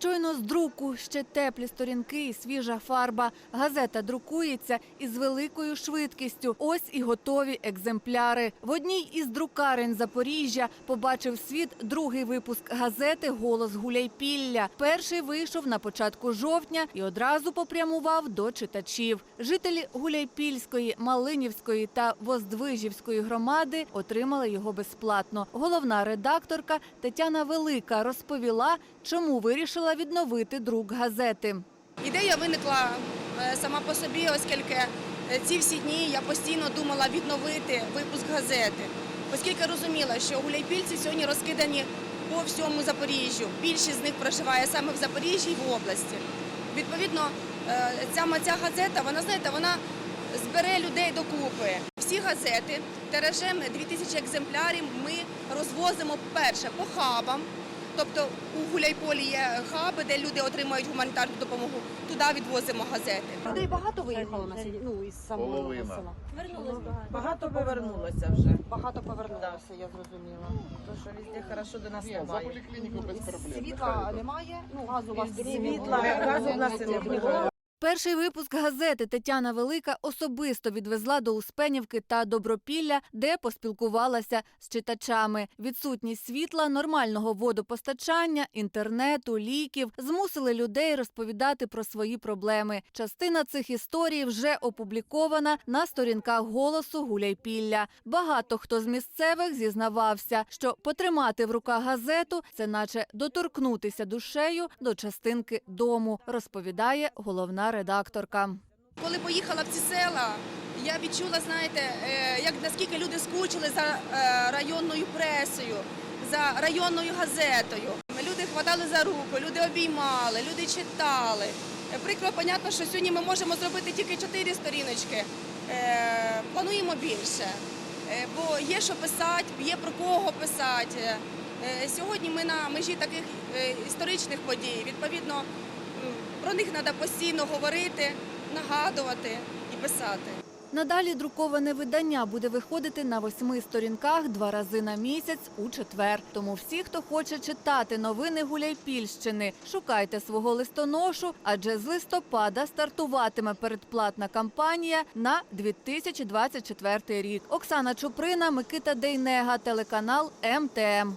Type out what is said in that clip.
Щойно з друку ще теплі сторінки і свіжа фарба. Газета друкується із великою швидкістю. Ось і готові екземпляри. В одній із друкарень Запоріжжя побачив світ другий випуск газети Голос Гуляйпілля. Перший вийшов на початку жовтня і одразу попрямував до читачів. Жителі Гуляйпільської, Малинівської та Воздвижівської громади отримали його безплатно. Головна редакторка Тетяна Велика розповіла, чому вирішила відновити друк газети. Ідея виникла е, сама по собі, оскільки е, ці всі дні я постійно думала відновити випуск газети, оскільки розуміла, що гуляйпільці сьогодні розкидані по всьому Запоріжжю. Більшість з них проживає саме в Запоріжжі і в області. Відповідно, е, ця, ця газета, вона знаєте, вона збере людей докупи. Всі газети тиражем 2000 екземплярів ми розвозимо перше по хабам. Тобто у Гуляйполі є хаби, де люди отримують гуманітарну допомогу. Туди відвозимо газети. Людей багато виїхало на сьогодні, ну, із самого Половина. села. Багато повернулося вже. Багато повернулося, я зрозуміла. То що везде хорошо до нас Ні, за немає. поліклініку без проблем. Світла немає, ну газу у вас Світла, газу в нас і не було. Перший випуск газети Тетяна Велика особисто відвезла до Успенівки та Добропілля, де поспілкувалася з читачами. Відсутність світла, нормального водопостачання, інтернету, ліків змусили людей розповідати про свої проблеми. Частина цих історій вже опублікована на сторінках голосу Гуляйпілля. Багато хто з місцевих зізнавався, що потримати в руках газету це наче доторкнутися душею до частинки дому, розповідає головна редакторка. Коли поїхала в ці села, я відчула, знаєте, е, як наскільки люди скучили за е, районною пресою, за районною газетою. Люди хватали за руку, люди обіймали, люди читали. Е, Прикро, понятно, що сьогодні ми можемо зробити тільки чотири сторіночки. Плануємо більше, бо є що писати, є про кого писати. Сьогодні ми на межі таких історичних подій. Відповідно, про них треба постійно говорити, нагадувати і писати. Надалі друковане видання буде виходити на восьми сторінках два рази на місяць у четвер. Тому всі, хто хоче читати новини Гуляйпільщини, шукайте свого листоношу, адже з листопада стартуватиме передплатна кампанія на 2024 рік. Оксана Чуприна, Микита Дейнега, телеканал МТМ.